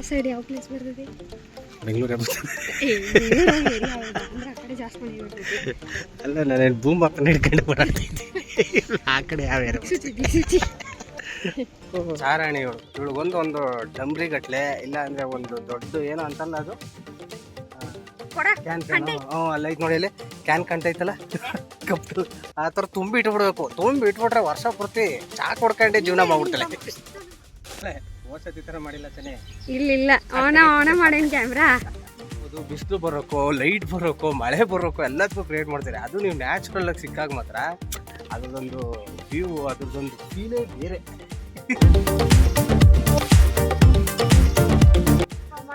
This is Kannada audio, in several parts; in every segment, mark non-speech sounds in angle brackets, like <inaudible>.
ಆ ಸೈಡ್ ಯಾವ ಪ್ಲೇಸ್ ಬರ್ತದೆ ಬೆಂಗಳೂರು ಆ ಕಡೆ ಜಾಸ್ತಿ ಮನೆ ಬರ್ತದೆ ಅಲ್ಲ ನಾನು ಭೂಮ್ ಅಪ್ಪನ ಹಿಡ್ಕೊಂಡು ಬರತ್ತಿದ್ದೆ ಆ ಕಡೆ ಯಾವ ದಿಕ್ಸೂಚಿ ದಿಕ್ಸೂಚಿ ಸಾರಾಣಿ ಇವಳು ಇವಳಿಗೊಂದು ಒಂದು ಡಂಬ್ರಿ ಗಟ್ಲೆ ಇಲ್ಲ ಅಂದ್ರೆ ಒಂದು ದೊಡ್ಡ ಏನೋ ಅಂತಲ್ಲ ಅದು? ಕ್ಯಾನ್ ಹ್ಞೂ ಅಲ್ಲ ಐತೆ ನೋಡಿ ಅಲ್ಲಿ ಕ್ಯಾನ್ ಕಂಟೈತಲ್ಲ ಕಪ್ಪು. ಆ ಥರ ತುಂಬಿ ಇಟ್ಬಿಡ್ಬೇಕು ತುಂಬಿ ಇಟ್ಬಿಟ್ರೆ ವರ್ಷ ಪೂರ್ತಿ ಚಾಕ್ ಹೊಡ್ಕೊಂಡೆ ಜೀವನ ಮಾಡ್ಬಿಡ್ತಲ್ಲ ಥರ ಮಾಡಿಲ್ಲ ತಾನೆ? ಇಲ್ಲ ಇಲ್ಲ ಆನ ಆನ ಮಾಡೇನ್ ಕ್ಯಾಮ್ರಾ ಅದು ಬಿಸಿಲು ಬರೋಕೋ ಲೈಟ್ ಬರೋಕೋ ಮಳೆ ಬರೋಕೋ ಎಲ್ಲದಕ್ಕೂ ಕ್ರಿಯೇಟ್ ಮಾಡ್ತಾರೆ. ಅದು ನೀವು ನ್ಯಾಚುರಲ್ ಆಗಿ ಸಿಕ್ಕಾಗ ಮಾತ್ರ ಅದ್ರದೊಂದು ವ್ಯೂ ಅದ್ರದ್ದೊಂದು ಫೀಲೇ ಬೇರೆ. <laughs>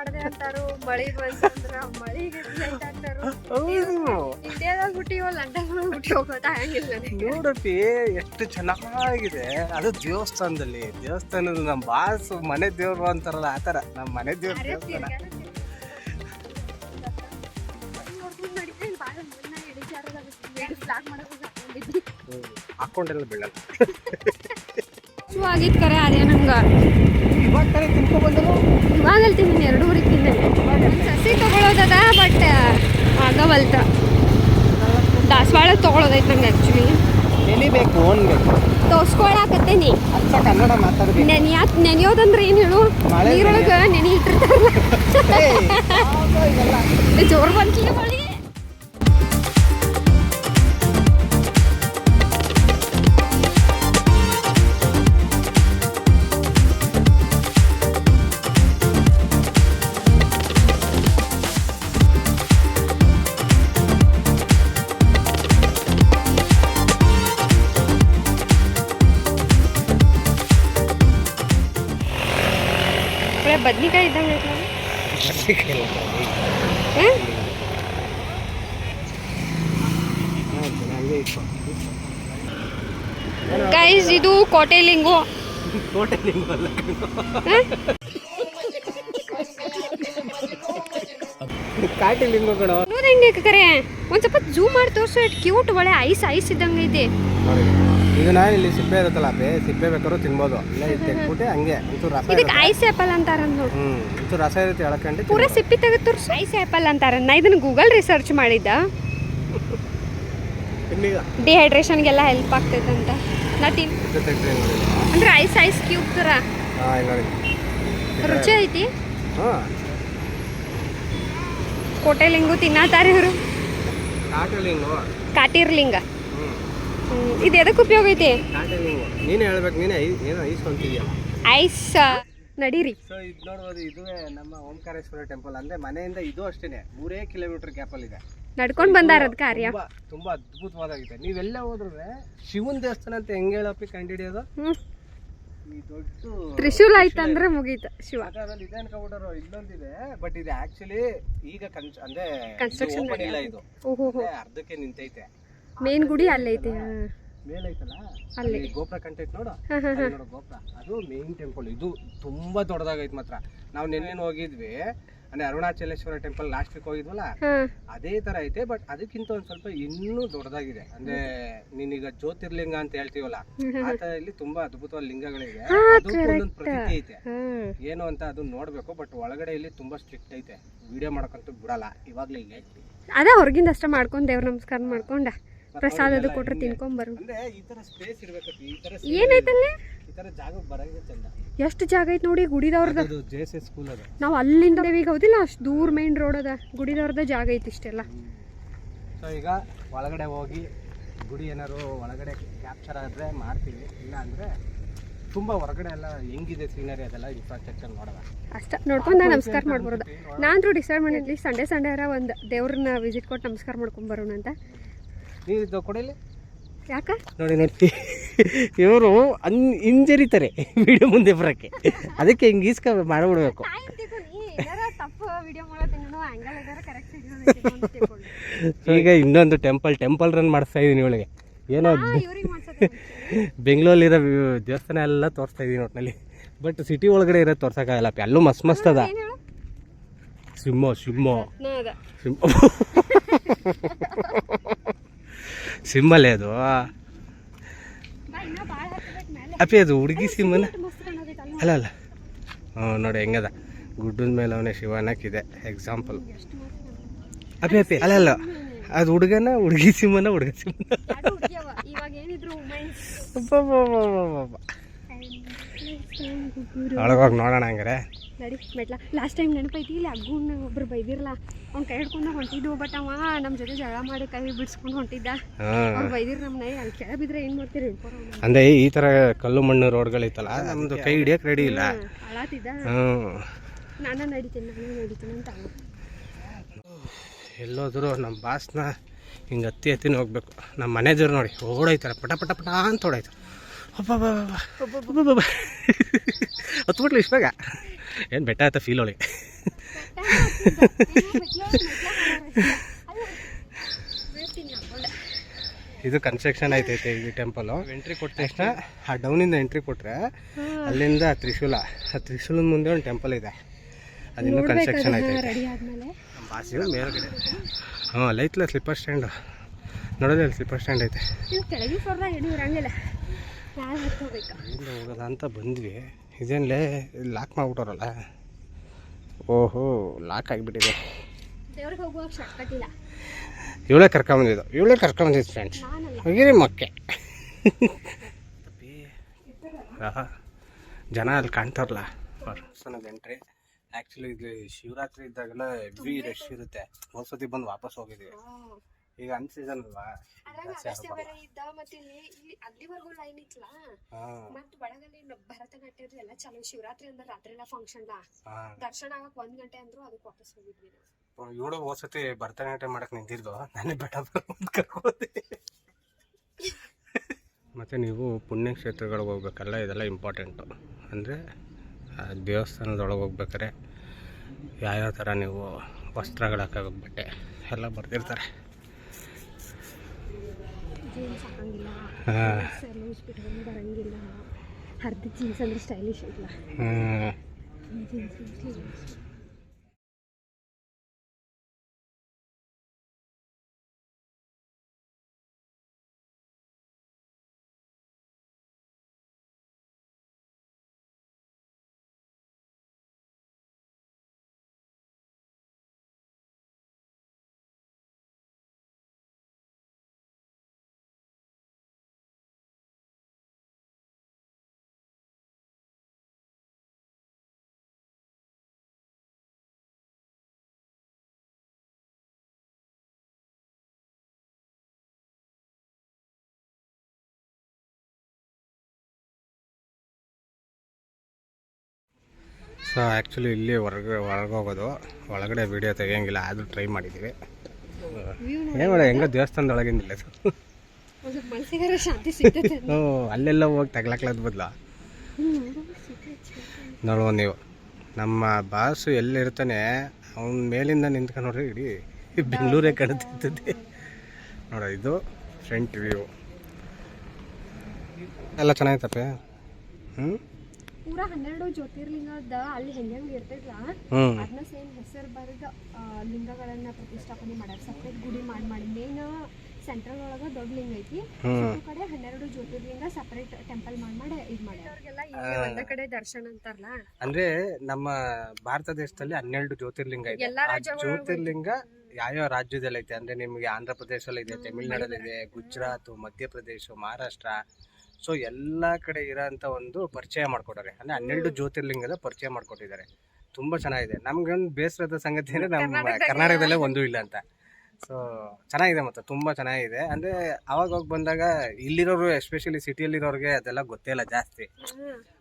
ಮಾಡದೆ ಅಂತಾರು ಮಳಿ ಬಂತಂದ್ರ ಮಳಿಗೆ ಲೈಟ್ ಹಾಕ್ತಾರು. ಇಂಡಿಯಾದಾಗ ಹುಟ್ಟಿವೋ ಲಂಡನ್ ಹುಟ್ಟಿ ಹೋಗೋದ ಹಂಗಿಲ್ಲ ನೋಡಪ್ಪಿ ಎಷ್ಟು ಚೆನ್ನಾಗಿದೆ. ಅದು ದೇವಸ್ಥಾನದಲ್ಲಿ ದೇವಸ್ಥಾನದ ನಮ್ಮ ಬಾಸ್ ಮನೆ ದೇವ್ರು ಅಂತಾರಲ್ಲ ಆ ಥರ. ನಮ್ಮ ಮನೆ ದೇವ್ರ ದೇವಸ್ಥಾನ. ನಡೀತಾ ಹಾಕೊಂಡೆಲ್ಲ ಬೀಳಲ್ಲ. ಆಗಿತ್ತು ಕರೆ ಅದೇ ನಂಗೆ. ಇವಾಗ ತಿಂದಿನಿ ಎರಡೂರಿ ತಿಂದಿನಿ. ಸಸಿ ತಗೊಳೋದದ ಬಟ್ ಆಗವಲ್ತ. ದಾಸವಾಳ ತಗೊಳೋದೈತೆ ನಂಗೆ ಆ್ಯಕ್ಚುಲಿ ನೆನಿಬೇಕು ಅಚ್ಚ ಕನ್ನಡ ಮಾತಾಡ್ಬೇಕು. ನೆನಿಯಾತ್ ನೆನೆಯೋದಂದ್ರೆ ಏನು ಹೇಳು? ನೀರೊಳಗೆ ನೆನೆ ಇಟ್ಟಿರ್ತಾರಲ್ಲ. ಜೋರು ಬಂತಿಲ್ಲ ಮಳಿ. ಬದ್ನಿಕಾಯಿ ಇದ್ದಂಗೆ ಐತಲ್ಲ ಹ್ಮ್? ಗೈಸ್ ಇದು ಕೋಟೆ ಲಿಂಗು ಕೋಟೆ ನಿಂಗಲ್ಲ ಕಾಟಿ ಲಿಂಗು ಕಣ ನೋಡ್ ಹೆಂಗೆ ಕರೆ ಒಂದ್ ಸ್ವಲ್ಪ ಜೂಮ್ ಮಾಡಿ ತೋರ್ಸು ಎಷ್ಟು ಕ್ಯೂಟ್ ಒಳ್ಳೆ ಐಸ್ ಐಸ್ ಇದ್ದಂಗೆ ಐತಿ ಈಗ ನಾನು ಇಲ್ಲಿ ಸಿಪ್ಪೆ ಇರುತ್ತಲ್ಲ ಅಪ್ಪೆ ಸಿಪ್ಪೆ ಬೇಕಾದ್ರೂ ತಿನ್ಬೋದು. ಇಲ್ಲ ಇದು ತೆಗ್ಬಿಟ್ಟೆ ಹಂಗೆ. ಒಂಚೂರು ರಸ ಇದಕ್ಕೆ ಐಸ್ ಆ್ಯಪಲ್ ಅಂತಾರ ನೋಡು ಹ್ಮ್ ಒಂಚೂರು ರಸ ಇರುತ್ತೆ ಎಳ್ಕೊಂಡು ಪೂರ ಸಿಪ್ಪಿ ತೆಗೆದು ತೋರ್ಸು. ಐಸ್ ಆ್ಯಪಲ್ ಅಂತಾರ. ನಾ ಇದನ್ನ ಗೂಗಲ್ ರಿಸರ್ಚ್ ಮಾಡಿದ್ದ. ಡಿಹೈಡ್ರೇಷನ್ಗೆಲ್ಲ ಹೆಲ್ಪ್ ಆಗ್ತೈತೆ ಅಂತ. ನಾ ತಿನ್ ಇದು ಅಂದ್ರೆ ಐಸ್ ಐಸ್ ಕ್ಯೂಬ್ ಥರ ರುಚಿ ಐತಿ? ಕೋಟೆಲಿಂಗು ಕೋಟೆ ಲಿಂಗು ತಿನ್ನತಾರ ಇವರು. ಕಾಟಿ ಲಿಂಗು ಕಾಟಿರ್ ಲಿಂಗ ಹ್ಞೂ ಹ್ಮ್. ಇದು ಎದಕ್ಕೆ ಉಪಯೋಗ ಐತಿ? ನೀನೇ ಹೇಳ್ಬೇಕು ನೀನೇ ಏನೋ ಐಸ್ ಅಂತಿದ್ಯಲ್ಲ ಐಸ್ ನಡೀರಿ. ಸೊ ಇದು ನೋಡ್ಬೋದು ಇದುವೇ ನಮ್ಮ ಓಂಕಾರೇಶ್ವರ ಟೆಂಪಲ್ ಅಂದ್ರೆ ಮನೆಯಿಂದ ಇದು ಅಷ್ಟೇನೆ ಮೂರೇ ಕಿಲೋಮೀಟರ್ ಗ್ಯಾಪಲ್ ಇದೆ. ನಡ್ಕೊಂಡ್ ಬಂದಾರ ಅದ್ ಕಾರ್ಯ. ತುಂಬಾ ತುಂಬಾ ಅದ್ಭುತವಾದಾಗಿದೆ. ನೀವೆಲ್ಲ ಹೋದ್ರೆ ಶಿವನ್ ದೇವಸ್ಥಾನ ಅಂತ ಹೆಂಗ್ ಹೇಳಪ್ಪಿ ಕಂಡಿಡಿಯೋದು? ಈ ದೊಡ್ಡ ತ್ರಿಶೂಲ್ ಆಯ್ತಂದ್ರೆ ಮುಗೀತ ಶಿವ. ಅದ್ರಲ್ಲಿ ಇದೆ ಅನ್ಕೊಬಿಟ್ಟರು ಇಲ್ಲೊಂದಿದೆ ಬಟ್ ಇದು ಆಕ್ಚುಲಿ ಈಗ ಕನ್ಸ್ ಅಂದ್ರೆ ಕನ್ಸ್ಟ್ರಕ್ಷನ್ ಓಪನ್ ಇಲ್ಲ ಇದು. ಓಹೋ ಅರ್ಧಕ್ಕೆ ನಿಂತೈತೆ. ಮೇನ್ ಗುಡಿ ಅಲ್ಲೇ. ಅಲ್ಲಿ. ಗೋಪುರ ಕಂಟೈತ್ ನೋಡು. ಗೋಪುರ. ಅದು ಮೇನ್ ಟೆಂಪಲ್ ಇದು ತುಂಬಾ ದೊಡ್ಡದಾಗೈತೆ ಮಾತ್ರ. ನಾವು ನಿನ್ನೆ ಹೋಗಿದ್ವಿ ಅಂದ್ರೆ ಅರುಣಾಚಲೇಶ್ವರ ಟೆಂಪಲ್ ಲಾಸ್ಟ್ ವೀಕ್ ಹೋಗಿದ್ವಲ್ಲ? ಅದೇ ತರ ಐತೆ ಬಟ್ ಅದಕ್ಕಿಂತ ಒಂದ್ ಸ್ವಲ್ಪ ಇನ್ನೂ ದೊಡ್ಡದಾಗಿದೆ. ಅಂದ್ರೆ ನೀನೀಗ ಜ್ಯೋತಿರ್ಲಿಂಗ ಅಂತ ಹೇಳ್ತೀವಲ್ಲ ಆ ತರ ಇಲ್ಲಿ ತುಂಬಾ ಅದ್ಭುತವಾದ ಲಿಂಗಗಳಿವೆ. ಪ್ರತೀತಿ ಐತೆ. ಏನು ಅಂತ ಅದು ನೋಡ್ಬೇಕು ಬಟ್ ಒಳಗಡೆ ಇಲ್ಲಿ ತುಂಬಾ ಸ್ಟ್ರಿಕ್ಟ್ ಐತೆ. ವಿಡಿಯೋ ಮಾಡಕಂತೂ ಬಿಡಲ್ಲ ಇವಾಗ್ಲೇ ಈಗ ಅದ ಹೊರಗಿಂದ ಅಷ್ಟ ಮಾಡ್ಕೊಂಡ್ ದೇವ್ರ ನಮಸ್ಕಾರ ಮಾಡ್ಕೊಂಡ. ಪ್ರಸಾದ ಅದು ಕೊಟ್ರೆ ತಿನ್ಕೊಂಡ್ ಬರು ಅಂದ್ರೆ ಈ ತರ ಸ್ಪೇಸ್ ಇರ್ಬೇಕು ಈ ತರ ಏನೈತಲ್ಲಿ ಎಷ್ಟು ಜಾಗ ಐತೆ ನೋಡಿ ಗುಡಿದವ್ರದ. ನಾವು ಅಲ್ಲಿಂದ ಈಗ ಹೌದಿಲ್ಲ ಅಷ್ಟು ದೂರ ಮೇನ್ ರೋಡ್ ಅದ. ಗುಡಿದವ್ರದ ಜಾಗ ಐತಿ ಇಷ್ಟೆಲ್ಲ. ಸೊ ಈಗ ಒಳಗಡೆ ಹೋಗಿ ಗುಡಿ ಏನಾದ್ರು ಒಳಗಡೆ ಕ್ಯಾಪ್ಚರ್ ಆದ್ರೆ ಮಾಡ್ತೀವಿ. ಇಲ್ಲ ಅಂದ್ರೆ ತುಂಬಾ ಹೊರಗಡೆ ಎಲ್ಲ ಹೆಂಗಿದೆ ಸೀನರಿ ಅದೆಲ್ಲ ಇನ್ಫ್ರಾಸ್ಟ್ರಕ್ಚರ್ ನೋಡೋಣ. ಅಷ್ಟ ನೋಡ್ಕೊಂಡ ನಮಸ್ಕಾರ ಮಾಡ್ಬಾರ್ದು ನಾನು ಡಿಸೈಡ್ ಮಾಡಿದ್ಲಿ ಸಂಡೆ ಸಂಡೇ ಸಂಡೇ ಅರ ಒಂದು ದೇವ್ರನ್ನ ವಿಸಿಟ್ ಕೊಟ್ಟು ನಮಸ್ಕಾರ ಮಾಡ್ಕೊಂಡ್ ಬರೋಣ ಅಂತ. ಇದು ಕೊಡಲಿ ಯಾಕ? ನೋಡಿ ನೋಡಿ ಇವರು ಅನ್ ಹಿಂಜರಿತಾರೆ ವಿಡಿಯೋ ಮುಂದೆ ಬರೋಕ್ಕೆ. ಅದಕ್ಕೆ ಹಿಂಗೆ ಈಸ್ಕ ಮಾಡಿಬಿಡ್ಬೇಕು. ಈಗ ಇನ್ನೊಂದು ಟೆಂಪಲ್ ಟೆಂಪಲ್ ರನ್ ಮಾಡಿಸ್ತಾ ಇದೀನಿ ಇವಳಿಗೆ. ಏನೋ <laughs> ಬೆಂಗಳೂರಲ್ಲಿರೋ ದೇವಸ್ಥಾನ ಎಲ್ಲ ತೋರಿಸ್ತಾ ಇದೀನಿ ಒಟ್ಟಿನಲ್ಲಿ ಬಟ್ ಸಿಟಿ ಒಳಗಡೆ ಇರೋದು ತೋರ್ಸೋಕ್ಕಾಗಲ್ಲ ಅಲ್ಲೂ ಮಸ್ತ್ ಮಸ್ತ್ ಅದ. ಸಿಂಹ ಸಿಂಹ. ಸಿಂಹ. <laughs> ಸಿಂಹಲೇ ಅದು? ಅಪ್ಪಿ ಅದು ಹುಡುಗಿ ಸಿಂಬಲ್ ಅಲ್ಲ ಅಲ್ಲ. ಹ್ಞೂ ನೋಡಿ ಹೆಂಗದ? ಗುಡ್ಡದ ಮೇಲೆ ಅವನೇ ಶಿವನಕ್ಕಿದೆ ಎಕ್ಸಾಂಪಲ್ ಅಪ್ಪಿ ಅಪ್ಪಿ ಅಲ್ಲ ಅಲ್ಲ. ಅದು ಹುಡುಗನ ಹುಡುಗಿ ಸಿಂಹನ ಹುಡುಗ ಸಿಂಹನ? ಒಳಗೋಗಿ ನೋಡೋಣ ಹಂಗಾರೆ. ನಡಿ ಮೆಟ್ಲ. ಲಾಸ್ಟ್ ಟೈಮ್ ನೆನಪೈತಿ ಇಲ್ಲಿ ಅಗ್ಗುನ್ ಒಬ್ರು ಬೈದಿರಲ್ಲ ಅವ್ನ ಕೈ ಹಿಡ್ಕೊಂಡು ಹೊಂಟಿದ್ದು ಬಟ್ ಅವ ನಮ್ಮ ಜೊತೆ ಜಗಳ ಮಾಡಿ ಕೈ ಬಿಡಿಸ್ಕೊಂಡು ಹೊಂಟಿದ್ದ. ಅವ್ರು ಬೈದಿರ್ ನಮ್ಮ ನೈ ಅಲ್ಲಿ ಕೆಳ ಬಿದ್ರೆ ಏನು ಮಾಡ್ತೀರಿ ಅಂದ್ರೆ ಈ ತರ ಕಲ್ಲು ಮಣ್ಣು ರೋಡ್ಗಳಿತ್ತಲ್ಲ ನಮ್ದು ಕೈ ಹಿಡಿಯಕ್ ರೆಡಿ ಇಲ್ಲ. ಅಳಾತಿದ್ದ. ನಾನು ನಡಿತೀನಿ ನಾನು ನಡಿತೀನಿ ಅಂತ ಎಲ್ಲೋದ್ರು ನಮ್ಮ ಬಾಸ್ನ ಹಿಂಗೆ ಹತ್ತಿ ಹತ್ತಿನ ಹೋಗ್ಬೇಕು. ನಮ್ಮ ಮನೆದವ್ರು ನೋಡಿ ಓಡೋಯ್ತಾರೆ ಪಟ ಪಟ ಪಟ ಅಂತ ಓಡಾಯ್ತು ಅಬ್ಬಬ್ಬಬ್ಬಬ್ಬ. ಹತ್ಬಿಟ್ಲು ಇಷ್ಟ ಬೇಗ ಏನು ಬೆಟ್ಟ ಆಯ್ತಾ ಫೀಲ್ ಹೊಳಿ? ಇದು ಕನ್ಸ್ಟ್ರಕ್ಷನ್ ಐತೈತೆ ಈ ಟೆಂಪಲು ಎಂಟ್ರಿ ಕೊಟ್ಟ ತಕ್ಷಣ ಆ ಡೌನಿಂದ ಎಂಟ್ರಿ ಕೊಟ್ಟರೆ ಅಲ್ಲಿಂದ ತ್ರಿಶೂಲ ಆ ತ್ರಿಶೂಲದ ಮುಂದೆ ಒಂದು ಟೆಂಪಲ್ ಇದೆ. ಅದಿನ್ನೂ ಕನ್ಸ್ಟ್ರಕ್ಷನ್ ಐತೆ ರೆಡಿ ಆದ್ಮೇಲೆ. ಬಾಸಿ ಮೇಲ್ಗಡೆ. ಹಾಂ ಅಲ್ಲೈತಲ್ಲ ಸ್ಲಿಪ್ಪರ್ ಸ್ಟ್ಯಾಂಡ್ ನೋಡೋದೇ ಅಲ್ಲಿ ಸ್ಲಿಪ್ಪರ್ ಸ್ಟ್ಯಾಂಡ್ ಐತೆ. ಹೋಗಲ್ಲ ಅಂತ ಬಂದ್ವಿ. ಇದೇನ್ಲೇ ಲಾಕ್ ಮಾಡ್ಬಿಟ್ಟವ್ರಲ್ಲ? ಓಹೋ ಲಾಕ್ ಆಗಿಬಿಟ್ಟಿದೆ. ಇವಳೆ ಕರ್ಕೊಂಬಂದಿದ್ದು. ಇವಳೇ ಕರ್ಕೊಂಬಂದಿದ್ದು ಫ್ರೆಂಡ್ಸ್ ಹೋಗಿರಿ ಮಕ್ಕೆ. ಜನ ಅಲ್ಲಿ ಕಾಣ್ತಾರಲ್ಲ. ಎಂಟ್ರಿ ಆ್ಯಕ್ಚುಲಿ ಇದು ಶಿವರಾತ್ರಿ ಇದ್ದಾಗೆಲ್ಲ ಹೆವಿ ರಶ್ ಇರುತ್ತೆ. ಒಂದ್ಸತಿ ಬಂದು ವಾಪಸ್ ಹೋಗಿದ್ವಿ. ಈಗ ಅನ್ ಸೀಸನ್ ಅಲ್ವಾ? ಅದ್ರಾಗ ಅಗಸ್ತ್ಯ ಬೇರೆ ಇದ್ದ ಮತ್ತೆ ಇಲ್ಲಿ ಇಲ್ಲಿ ಅಲ್ಲಿವರೆಗೂ ಲೈನ್ ಇತ್ತಲ್ಲ ಹಾಂ. ಮತ್ ಬಳಗಲ್ಲಿ ಭರತನಾಟ್ಯದ ಎಲ್ಲ ಚಲೋ. ಶಿವರಾತ್ರಿ ಅಂದ್ರೆ ರಾತ್ರಿ ಎಲ್ಲ ಫಂಕ್ಷನ್ ದರ್ಶನ ಆಗಕ್ ಒಂದ್ ಗಂಟೆ ಅಂದ್ರು ಅದಕ್ಕೆ ವಾಪಸ್ ಹೋಗಿದ್ವಿ ಇವಳು ಹೋದ್ಸತಿ ಭರತನಾಟ್ಯ ಮಾಡಕ್ ನಿಂತಿದ್ದು ನಾನೇ ಬೆಟ್ಟ ಕರ್ಕೋದೆ ಮತ್ತು ನೀವು ಪುಣ್ಯಕ್ಷೇತ್ರಗಳಿಗೆ ಹೋಗ್ಬೇಕಲ್ಲ ಇದೆಲ್ಲ ಇಂಪಾರ್ಟೆಂಟು ಅಂದರೆ ದೇವಸ್ಥಾನದೊಳಗೆ ಹೋಗ್ಬೇಕಾರೆ ಯಾವ್ಯಾವ ಥರ ನೀವು ವಸ್ತ್ರಗಳು ಹಾಕಬೇಕು ಬಟ್ಟೆ ಎಲ್ಲ ಬರ್ದಿರ್ತಾರೆ. ಜೀನ್ಸ್ ಹಾಕಂಗಿಲ್ಲ. ಲೂಸ್ ಬಿಟ್ಕೊಂಡು ಬರಂಗಿಲ್ಲ. ಹರ್ದಿ ಜೀನ್ಸ್ ಅಂದ್ರೆ ಸ್ಟೈಲಿಶ್ ಇಲ್ಲ. ಜೀನ್ಸ್ ಸೊ ಆ್ಯಕ್ಚುಲಿ ಇಲ್ಲಿ ಹೊರಗೆ ಒಳಗೆ ಹೋಗೋದು ಒಳಗಡೆ ವೀಡಿಯೋ ತೆಗಿಯಂಗಿಲ್ಲ. ಆದರೂ ಟ್ರೈ ಮಾಡಿದ್ದೀವಿ ಏನು ಮಾಡ ಹೆಂಗೋ ದೇವಸ್ಥಾನದೊಳಗಿಂದಿಲ್ಲ ಹ್ಞೂ ಅಲ್ಲೆಲ್ಲ ಹೋಗಿ ತಗ್ಲಾಕ್ಲದ್ ಬದಲ? ನೋಡುವ ನೀವು. ನಮ್ಮ ಬಾಸು ಎಲ್ಲಿರ್ತಾನೆ ಅವನ ಮೇಲಿಂದ ನಿಂತ್ಕೊಂಡು ನೋಡ್ರಿ ಇಡೀ ಬೆಂಗಳೂರೇ ಕಾಣ್ತಿರ್ತದೆ ನೋಡ ಇದು ಫ್ರಂಟ್ ವ್ಯೂ ಎಲ್ಲ ಚೆನ್ನಾಗಿತ್ತಪ್ಪ? ಹ್ಞೂ ಪೂರಾ ಹನ್ನೆರಡು ಜ್ಯೋತಿರ್ಲಿಂಗದ ಅಲ್ಲಿ ಹೆಂಗ್ ಹೆಂಗೆ ಇರ್ತೈತಲ್ಲ ಅದನ್ನ ಸೇಮ್ ಹೆಸರು ಬರೆದ ಲಿಂಗಗಳನ್ನ ಪ್ರತಿಷ್ಠಾಪನೆ ಮಾಡ್ಯಾರ ಸಪ್ರೇಟ್ ಗುಡಿ ಮಾಡಿ ಮಾಡಿ. ಮೇನ್ ಸೆಂಟ್ರಲ್ ಒಳಗ ದೊಡ್ಡ ಲಿಂಗ ಐತಿ. ಕಡೆ ಹನ್ನೆರಡು ಜ್ಯೋತಿರ್ಲಿಂಗ ಸೆಪರೇಟ್ ಟೆಂಪಲ್ ಮಾಡಿ ಮಾಡಿ ಇದ್ ಮಾಡ್ಯಾರ. ಅವ್ರಿಗೆಲ್ಲ ಒಂದ ಕಡೆ ದರ್ಶನ ಅಂತಾರಲ್ಲ? ಅಂದ್ರೆ ನಮ್ಮ ಭಾರತ ದೇಶದಲ್ಲಿ ಹನ್ನೆರಡು ಜ್ಯೋತಿರ್ಲಿಂಗ ಇದೆ. ರಾಜ್ಯಗಳಲ್ಲೂ ಜ್ಯೋತಿರ್ಲಿಂಗ ಯಾವ್ಯಾವ ರಾಜ್ಯದಲ್ಲಿ ಐತೆ ಅಂದ್ರೆ ನಿಮ್ಗೆ ಆಂಧ್ರ ಪ್ರದೇಶದಲ್ಲಿ ಇದೆ ತಮಿಳ್ನಾಡಲ್ಲಿದೆ ಗುಜರಾತ್ ಮಧ್ಯಪ್ರದೇಶ ಮಹಾರಾಷ್ಟ್ರ ಸೊ ಎಲ್ಲ ಕಡೆ ಇರೋಂಥ ಒಂದು ಪರಿಚಯ ಮಾಡ್ಕೊಟ್ಟಾರೆ ಅಂದ್ರೆ ಹನ್ನೆರಡು ಜ್ಯೋತಿರ್ಲಿಂಗದ ಪರಿಚಯ ಮಾಡ್ಕೊಟ್ಟಿದ್ದಾರೆ. ತುಂಬಾ ಚೆನ್ನಾಗಿದೆ. ನಮ್ಗೊಂದು ಬೇಸರದ ಸಂಗತಿ ಅಂದ್ರೆ ನಮ್ಮ ಕರ್ನಾಟಕದಲ್ಲೇ ಒಂದೂ ಇಲ್ಲ ಅಂತ. ಸೊ ಚೆನ್ನಾಗಿದೆ ಮತ್ತೆ ತುಂಬಾ ಚೆನ್ನಾಗಿದೆ. ಅಂದ್ರೆ ಅವಾಗ ಹೋಗಿ ಬಂದಾಗ ಇಲ್ಲಿರೋರು ಎಸ್ಪೆಷಲಿ ಸಿಟಿಯಲ್ಲಿರೋರಿಗೆ ಅದೆಲ್ಲ ಗೊತ್ತೇ ಇಲ್ಲ ಜಾಸ್ತಿ.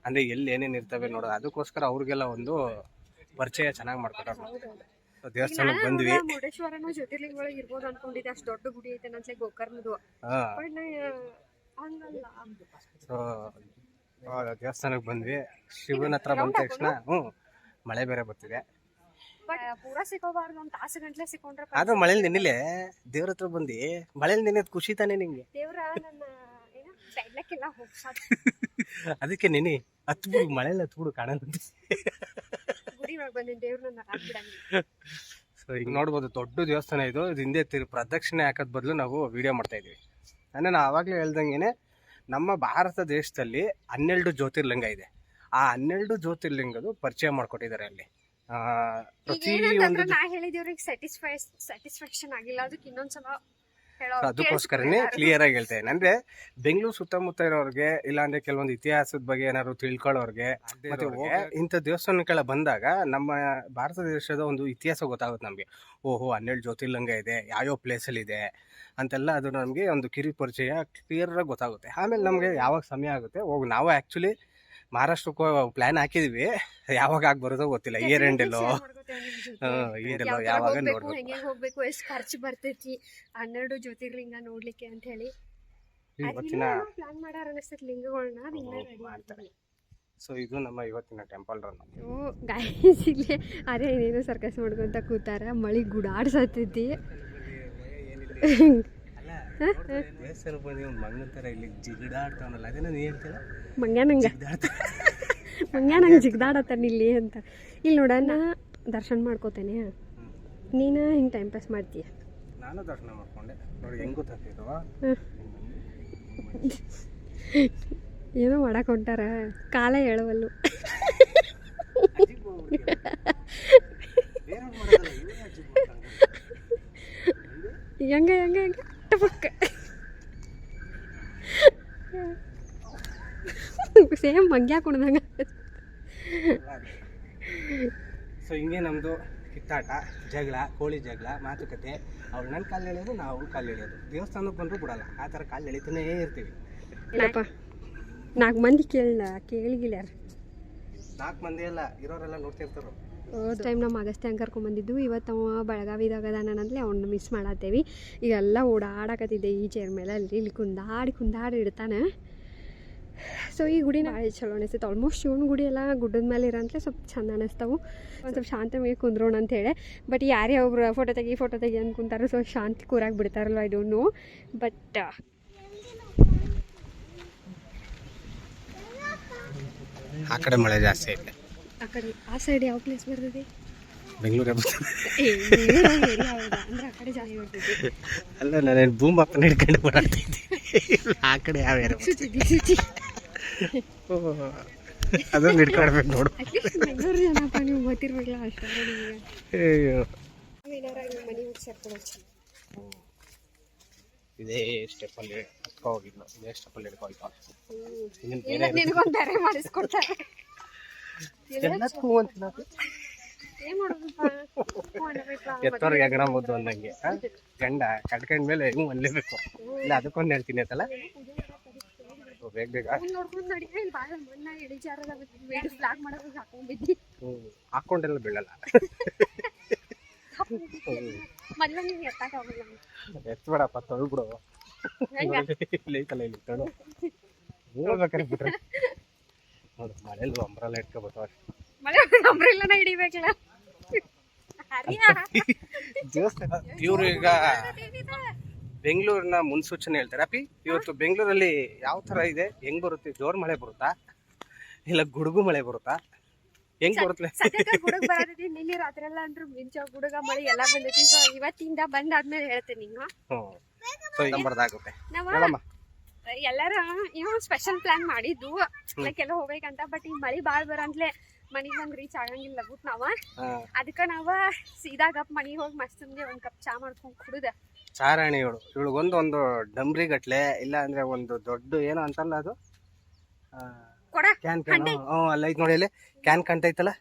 ಅಂದರೆ ಎಲ್ಲಿ ಏನೇನು ಇರ್ತವೆ ನೋಡೋದು ಅದಕ್ಕೋಸ್ಕರ ಅವ್ರಿಗೆಲ್ಲ ಒಂದು ಪರಿಚಯ ಚೆನ್ನಾಗಿ ಮಾಡ್ಕೊಟ್ಟು So, ದೇವಸ್ಥಾನಕ್ಕೆ ಬಂದ್ವಿ. ಮುರುಡೇಶ್ವರನು ಜ್ಯೋತಿರ್ಲಿಂಗ ಒಳಗೆ ಇರ್ಬೋದು ಅನ್ಕೊಂಡಿದ್ದೆ. ಅಷ್ಟು ದೊಡ್ಡ ಗುಡಿ ಐತೆ ನಂತಲೇ ಗೋಕರ್ಣದು. ಸೊ ದೇವಸ್ಥಾನಕ್ಕೆ ಬಂದ್ವಿ. ಶಿವನ ಹತ್ರ ಬಂದ ತಕ್ಷಣ ಹ್ಞೂ ಮಳೆ ಬೇರೆ ಬರ್ತಿದೆ. ಅದು ಪೂರಾ ಸಿಕ್ಕೋಬಾರ್ದು ಒಂದು ತಾಸು ಗಂಟ್ಲೆ ಸಿಕ್ಕೊಂಡ್ರೆ ಆದ್ರೂ ಮಳೇಲಿ ನೆನಿಲೆ ದೇವ್ರ ಹತ್ರ ಬಂದು ಮಳೇಲಿ ನೆನೆದ್ ಖುಷಿ ತಾನೇ ನಿಂಗೆ. ದೇವ್ರ ನನ್ನ ಏನ ಬೆಡ್ಲಕ್ಕೆಲ್ಲ ಹೋಗ್ಸಾದ ಅದಕ್ಕೆ ನಿನಿ ಹತ್ಬಿಡು ಮಳೆ ಮಳೇಲಿ ಹತ್ಬಿಡು ಬಿಡು ಕಾಣಲ್ಲ ಗುಡಿ ಒಳಗೆ ಬಂದಿನ ದೇವ್ರ ನನ್ನ ಹಾಕ್ಬಿಡಂಗಿಲ್ಲ ಸೊ ಈಗ ನೋಡ್ಬೋದು ದೊಡ್ಡ ದೇವಸ್ಥಾನ ಇದು. ಇದು ಹಿಂದೆ ತಿರು ಪ್ರದಕ್ಷಿಣೆ ಹಾಕೋದ್ ಬದಲು ನಾವು ವಿಡಿಯೋ ಮಾಡ್ತಾ ಇದೀವಿ ಅಂದ್ರೆ ನಾನು ಆವಾಗಲೇ ಹೇಳ್ದಂಗೆ ನಮ್ಮ ಭಾರತ ದೇಶದಲ್ಲಿ ಹನ್ನೆರಡು ಜ್ಯೋತಿರ್ಲಿಂಗ ಇದೆ. ಆ ಹನ್ನೆರಡು ಜ್ಯೋತಿರ್ಲಿಂಗದು ಪರಿಚಯ ಮಾಡಿಕೊಟ್ಟಿದ್ದಾರೆ ಅಲ್ಲಿ. ಪ್ರತಿ ಒಂದು ನಾ ಹೇಳಿದವ್ರಿಗೆ ಸ್ಯಾಟಿಸ್ಫೈ ಸ್ಯಾಟಿಸ್ಫ್ಯಾಕ್ಷನ್ ಆಗಿಲ್ಲ. ಅದಕ್ಕೆ ಇನ್ನೊಂದ್ಸಲ ಹೇಳೋ ಅದಕ್ಕೋಸ್ಕರನೇ ಕ್ಲಿಯರ್ ಆಗಿ ಹೇಳ್ತಾ ಇದ್ದೀನಿ. ಅಂದ್ರೆ ಬೆಂಗಳೂರು ಸುತ್ತಮುತ್ತ ಇರೋರ್ಗೆ ಇಲ್ಲಾಂದ್ರೆ ಕೆಲವೊಂದು ಇತಿಹಾಸದ ಬಗ್ಗೆ ಏನಾದ್ರು ತಿಳ್ಕೊಳ್ಳೋರ್ಗೆ ಮತ್ತೆ ಇಂಥ ದೇವಸ್ಥಾನಗಳ ಬಂದಾಗ ನಮ್ಮ ಭಾರತ ದೇಶದ ಒಂದು ಇತಿಹಾಸ ಗೊತ್ತಾಗುತ್ತೆ ನಮಗೆ. ಓಹೋ ಹನ್ನೆರಡು ಜ್ಯೋತಿರ್ಲಿಂಗ ಇದೆ ಯಾವ್ಯಾವ ಪ್ಲೇಸಲ್ಲಿ ಇದೆ ಅಂತೆಲ್ಲ ಅದು ನಮಗೆ ಒಂದು ಕಿರಿ ಪರಿಚಯ ಕ್ಲಿಯರ್ ಆಗಿ ಗೊತ್ತಾಗುತ್ತೆ. ಆಮೇಲೆ ನಮಗೆ ಯಾವಾಗ ಸಮಯ ಆಗುತ್ತೆ ಹೋಗಿ ನಾವು ಆ್ಯಕ್ಚುಲಿ ಮಹಾರಾಷ್ಟ್ರಕ್ಕೆ ಪ್ಲ್ಯಾನ್ ಹಾಕಿದ್ವಿ. ಯಾವಾಗ ಆಗಿ ಬರೋದೋ ಗೊತ್ತಿಲ್ಲ. ಇಯರ್ ಎಂಡಲ್ಲೋ ಇಯರ್ ಯಾವಾಗ ನೋಡ್ಬೇಕು? ಹೆಂಗೆ ಹೋಗ್ಬೇಕು? ಎಷ್ಟು ಖರ್ಚು ಬರ್ತೈತಿ? ಹನ್ನೆರಡು ಜ್ಯೋತಿರ್ಲಿಂಗ ನೋಡ್ಲಿಕ್ಕೆ ಅಂತ ಹೇಳಿ. ಇವತ್ತಿನ ಪ್ಲಾನ್ ಮಾಡಾರ ಅನಿಸ್ತೈತಿ ಲಿಂಗಗಳನ್ನ ಅದ್ ಮಾಡ್ತಾರೆ. ಸೊ ಇದು ನಮ್ಮ ಇವತ್ತಿನ ಟೆಂಪಲ್ ರನ್ ಓ ಗಾಯಸ್ ಇಲ್ಲಿ ಅರೆ ಏನೇನೋ ಸರ್ಕಸ್ ಮಾಡ್ಕೊಂತ ಕೂತಾರ. ಮಳಿ ಗುಡಾಡ್ಸತ್ತೈತಿ ಬಂದು ಒಂದು ಮಂಗನ ಥರ ಇಲ್ಲಿ ಜಿಗಿಡಾಡ್ತಾವನಲ್ಲ ಅದೇನೋ ನೀ ಹೇಳ್ತೀರ ಮಂಗ್ಯಾನಂಗ ಜಿಗಿದಾಡ್ತಾ ಮಂಗ್ಯ ನಂಗೆ ಜಿಗ್ದಾಡತ್ತಾನ ಇಲ್ಲಿ ಅಂತ. ಇಲ್ಲಿ ನೋಡ ನಾ ದರ್ಶನ ಮಾಡ್ಕೋತೇನೆ. ನೀನು ಹಿಂಗೆ ಟೈಮ್ ಪಾಸ್ ಮಾಡ್ತೀಯ? ನಾನು ದರ್ಶನ ಮಾಡ್ಕೊಂಡೆ. ನೋಡಿ ಹೆಂಗ್ ಏನೋ ಮಾಡಕ್ಕೆ ಹೊಂಟಾರ? ಕಾಲ ಹೇಳವಲ್ಲು ಹೆಂಗ ಹೆಂಗ ಹೆಂಗ? ಟಪಕ್ಕ <laughs> ಸೇಮ್ ಮಂಗ್ಯಾ ಕುಣ್ದಂಗ ಸೊ ಹಿಂಗೆ ನಮ್ಮದು ಕಿತ್ತಾಟ ಜಗಳ ಕೋಳಿ ಜಗಳ ಮಾತುಕತೆ. ಅವ್ಳು ನನ್ನ ಕಾಲು ಎಳೆಯೋದು ನಾವು ಅವ್ಳ ಕಾಲು ಎಳೆಯೋದು. ದೇವಸ್ಥಾನಕ್ಕೆ ಬಂದರೂ ಬಿಡಲ್ಲ ಆ ಥರ ಕಾಲು ಎಳಿತಾನೇ ಇರ್ತೀವಿ. ಇಲ್ಲಪ್ಪ ನಾಲ್ಕು ಮಂದಿ ಕೇಳಲ್ಲ ಕೇಳಿಗಿಲ್ಲ ನಾಲ್ಕು ಮಂದಿ ಎಲ್ಲ ಇರೋರೆಲ್ಲ ನೋಡ್ತಿರ್ತಾರೋ. ಟೈಮ್ ನಮ್ಮ ಅಗಸ್ತ್ಯ ಕರ್ಕೊಂಬಂದಿದ್ದು ಇವತ್ತು ಅವ ಬೆಳಗಾವಿದಾಗ ಅದಾನಂತಲೇ ಅವ್ನ ಮಿಸ್ ಮಾಡತ್ತೇವಿ ಈಗೆಲ್ಲ ಓಡಾಡಕತ್ತಿದ್ದೆ ಈ ಚೇರ್ ಮೇಲೆ. ಅಲ್ಲಿ ಇಲ್ಲಿ ಕುಂದಾಡಿ ಕುಂದಾಡಿ ಇಡ್ತಾನೆ. ಸೊ ಈ ಗುಡಿ ನಾಳೆ ಚಲೋ ಅನಿಸ್ತೈತೆ. ಆಲ್ಮೋಸ್ಟ್ ಶಿವನ ಗುಡಿ ಎಲ್ಲ ಗುಡ್ಡದ ಮೇಲೆ ಇರೋಂತಲೇ ಸ್ವಲ್ಪ ಚಂದ ಅನಿಸ್ತಾವು. ಒಂದು ಸ್ವಲ್ಪ ಶಾಂತವಾಗಿ ಕುಂದ್ರೋಣ ಅಂತೇಳಿ ಬಟ್ ಯಾರೇ ಒಬ್ರು ಫೋಟೋ ತೆಗಿ ಫೋಟೋ ತೆಗಿ ಅನ್ಕೊಂತಾರೆ ಸೊ ಶಾಂತಿ ಕೂರಾಗಿ ಬಿಡ್ತಾರಲ್ವ ಐ ಡೋಂಟ್ ನೋ ಬಟ್ ಆ ಕಡೆ ಮಳೆ ಜಾಸ್ತಿ ಐತೆ. ಆ ಕಡೆ ಆ ಸೈಡ್ ಯಾವ ಪ್ಲೇಸ್ ಬರ್ತದೆ? ಬೆಂಗಳೂರೇ ಅಂದ್ರೆ ಆ ಕಡೆ ಜಾಸ್ತಿ ಬರ್ತದೆ. ಅಲ್ಲ ನಾನೇನು ಭೂಮ್ ಅಪ್ಪನ ಹಿಡ್ಕೊಂಡು ಬರತ್ತಿದ್ದೆ ಆ ಕಡೆ ಯಾವ ಅದೊಂದು ಹಿಡ್ಕೊಳ್ಬೇಕು ನೋಡು. ಅಟ್ಲೀಸ್ಟ್ ಬೆಂಗಳೂರು ಜನಪ್ಪ ನೀವು ಗೊತ್ತಿರ್ಬೇಕಲ್ಲ ಅಷ್ಟೇ ಮನೆ ಸೇರ್ಕೊಳಚ್ಚಿ ಇದೇ ಸ್ಟೆಪ್ಪಲ್ಲಿ ಹೋಗಿದ್ಲು ಇದೇ ಸ್ಟೆಪ್ಪಲ್ಲಿ ಹಿಡ್ಕೊಳ್ತಾ ನಿನಗೊಂದು ಬೇರೆ ಮಾಡಿಸ್ಕೊಡ್ತಾರೆ. ಅನ್ನಬೇಕಲ್ಲ, ಎತ್ತೋರ್ಗೆ ಹೆಗ್ರ ಮುದ್ದು ಅಂದಂಗೆ? ಗಂಡ ಕಟ್ಕೊಂಡ್ ಮೇಲೆ ಹ್ಞೂ ಅನ್ಲೇಬೇಕು ಇಲ್ಲ ಅದಕ್ಕೊಂದು ಹೇಳ್ತೀನಿ ಅಂತಲ್ಲ ಓ, ಬೇಗ ಬೇಗ. ಹಾಕೊಂಡೆಲ್ಲ ಬೀಳಲ್ಲ. ಎತ್ಬೇಡಪ್ಪ ತೊಳ್ಬಿಡು. ಇಲ್ಲಿ ಐತಲ್ಲ ಇಲ್ಲಿ ತೊಳು ಬಿಟ್ರೆ. ನೋಡು ಮಳೆಯಲ್ಲಿ ಅಂಬ್ರಲ್ಲ ಇಟ್ಕೊ ಅಷ್ಟು. ಮಳೆ ಅಂಬ್ರೆಲ್ಲನ ಹಿಡಿಬೇಕಲ್ಲ? ಇವ್ರು ಈಗ ಬೆಂಗಳೂರಿನ ಮುನ್ಸೂಚನೆ ಹೇಳ್ತಾರೆ. ಅಪ್ಪಿ ಇವತ್ತು ಬೆಂಗಳೂರಲ್ಲಿ ಯಾವ ತರ ಇದೆ? ಹೆಂಗ್ ಬರುತ್ತೆ? ಜೋರ್ ಮಳೆ ಬರುತ್ತಾ? ಇಲ್ಲ ಗುಡುಗು ಮಳೆ ಬರುತ್ತಾ? ಹೆಂಗ್ ಬರುತ್ತೆ ಗುಡುಗ ಬರತೈತಿ. ನಿನ್ನೆ ರಾತ್ರಿ ಎಲ್ಲ ಅಂದ್ರು ಮಿಂಚ ಗುಡುಗ ಮಳೆ ಎಲ್ಲ ಬಂದೈತಿ. ಇವತ್ತಿಂದ ಬಂದಾದ್ಮೇಲೆ ಹೇಳ್ತೇನೆ ನಿಂಗ ಹ್ಮ್. ಸೊ ನಂಬರ್ದಾಗುತ್ತೆ ಎಲ್ಲಾರ ಏನೋ ಸ್ಪೆಷಲ್ ಪ್ಲಾನ್ ಮಾಡಿದ್ದು. ಲೈಕ್ ಎಲ್ಲ ಹೋಗ್ಬೇಕಂತ. ಬಟ್ ಈ ಮಳಿ ಬಾಳ್ ಬರಂತ್ಲೆ ಮನಿಗ್ ಬಂದ್ ರೀಚ್ ಆಗಂಗಿಲ್ಲ ಬುಟ್ ನಾವ. ಅದಕ್ಕ ನಾವ ಸೀದಾ ಗಪ್ ಮನಿಗ್ ಹೋಗಿ ಮಸ್ತ್ ಒಂದ್ ಕಪ್ ಚಾ ಮಾಡ್ಕೊಂಡ್ ಕುಡುದ. ಚಾರಾಣಿ ಇವಳು. ಇವಳಿಗೊಂದು ಒಂದು ಡಂಬ್ರಿ ಗಟ್ಲೆ ಇಲ್ಲ ಅಂದ್ರೆ ಒಂದು ದೊಡ್ಡ ಏನು ಅಂತಲ್ಲ ಅದು? ಕೊಡ ಕ್ಯಾನ್ ಕ್ಯಾನ್ ಹ್ಞೂ ಅಲ್ಲ ನೋಡಿ ಅಲ್ಲಿ ಕ್ಯಾನ್ ಕಾಣ್ತೈತಲ್ಲ?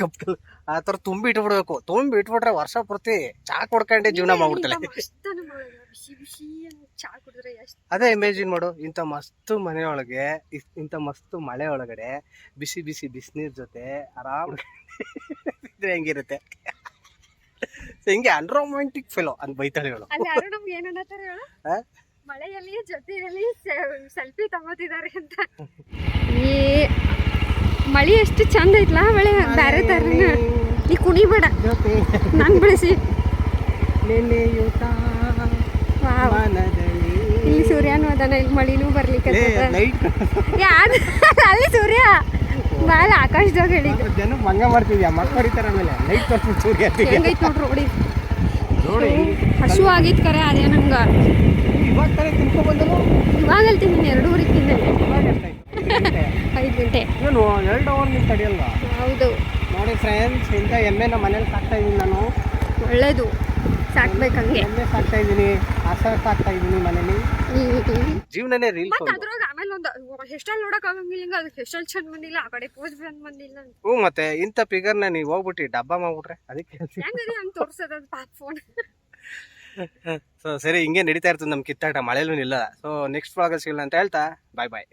ಕಪ್ಪಲ್ ಆ ಥರ ತುಂಬಿ ಇಟ್ಬಿಡ್ಬೇಕು. ತುಂಬಿ ಇಟ್ಬಿಟ್ರೆ ವರ್ಷ ಪೂರ್ತಿ ಚಾ ಕೊಡ್ಕೊಂಡೆ ಜೀವನ ಎಷ್ಟ್ ಅದೇ ಇಮೇಜಿನ್ ಮಾಡು ಇಂಥ ಮಸ್ತ್ ಮನೆಯೊಳಗೆ ಇಂಥ ಮಸ್ತು ಮಳೆ ಒಳಗಡೆ ಬಿಸಿ ಬಿಸಿ ಬಿಸಿನೀರ್ ಜೊತೆ ಆರಾಮ್ ಇದ್ರೆ ಹೆಂಗಿರುತ್ತೆ? ಹಿಂಗೆ ಅನ್ರೊಮ್ಯಾಂಟಿಕ್ ಫಿಲೋ ಅಂತ ಬೈತಾಳೆ ಹೇಳು? ಮಳೆಯಲ್ಲಿ ಜೊತೆಯಲ್ಲಿ ಸೆಲ್ಫಿ ತಗೋತಿದ್ದಾರೆ ಅಂತ. ಏ ಮಳಿ ಎಷ್ಟು ಚಂದ ಐತ್ಲಾ ಬೆಳೆ? ಬ್ಯಾರೆ ತರನ. ನೀ ಕುಣಿಬೇಡ ಜೊತೆ. ಬಳಸಿ. ಇಲ್ಲಿ ಸೂರ್ಯನೂ ಅದಾನ ಇಲ್ಲಿ ಮಳಿನೂ ಬರ್ಲಿಕ್ಕೆ ಯಾರು ಅಲ್ಲಿ ಸೂರ್ಯ. ಬಾಳ ಆಕಾಶದಾಗ ಹೇಳಿದ್ದು. ಜನ ಮಂಗ ಮಾಡ್ತಿದ್ಯಾ? ಮಕ್ಕಳು ಹೊಡಿತಾರ ಆಮೇಲೆ. ಲೈಟ್ ತೋರ್ಸ್ಬಿಟ್ಟು ಸೂರ್ಯ ಹೆಂಗೈತೆ ನೋಡ್ರಿ ರೋಡಿ ನೋಡಿ. ಹಸು ಆಗಿತ್ತು ಕರೆ ಅದೇ ನಂಗ ಇವಾಗ ತಾನೇ ತಿನ್ಕೊಂಡ್ ಬಂದನು? ಇವಾಗ ಹೇಳ್ತೀನಿ ಎರಡೂವರೆಗೆ ತಿಂದೆ? ಐದು ಗಂಟೆ. ಏನು ಎರಡು ಅವರ್ ನಿಂತು ಅಡಿಯಲ್ಲ ಹೌದು. ನೋಡಿ ಫ್ರೆಂಡ್ಸ್ ಇಂಥ ಎಮ್ಮೆ ನಮ್ಮ ಮನೇಲಿ ಸಾಕ್ತಾ ಇದ್ದೀನಿ ನಾನು. ಒಳ್ಳೇದು. ಸಾಕ್ಬೇಕಂಗೆ ಎಮ್ಮೆ ಸಾಕ್ತಾ ಇದ್ದೀನಿ ಆಸರ ಸಾಕ್ತಾ ಇದ್ದೀನಿ ಮನೇಲಿ. <laughs> ಜೀವನನೇ ರೀಲ್ ಮತ್ತೆ ಅದ್ರೊಳಗೆ ಆಮೇಲೆ ಒಂದು ಹೆಸ್ಟಲ್ಲಿ ನೋಡಕ್ ಆಗಂಗಿಲ್ಲ ಹಿಂಗ ಅದಕ್ಕೆ ಹೆಸ್ಟಲ್ಲಿ ಚಂದ ಬಂದಿಲ್ಲ ಆ ಕಡೆ ಪೋಸ್ ಬಂದ್ ಬಂದಿಲ್ಲ ಹ್ಞೂ ಮತ್ತೆ ಇಂಥ ಫಿಗರ್ನ ನೀವು ಹೋಗ್ಬಿಟ್ಟು ಡಬ್ಬ ಮಾಡ್ಬಿಟ್ರೆ ಅದಕ್ಕೆ ಹೆಂಗದೆ ಹಂಗೆ ತೋರ್ಸದ ಪಾಪ ಫೋನ್ ಸೊ <laughs> ಸರಿ ಹಿಂಗೆ ನಡೀತಾ ಇರ್ತದೆ ನಮ್ಮ ಕಿತ್ತಾಟ ಮಳೆಲೂ ಇಲ್ಲ. ಸೊ ನೆಕ್ಸ್ಟ್ ವ್ಲಾಗಲ್ಲಿ ಸಿಗಲ್ಲ ಅಂತ ಹೇಳ್ತಾ ಬಾಯ್ ಬಾಯ್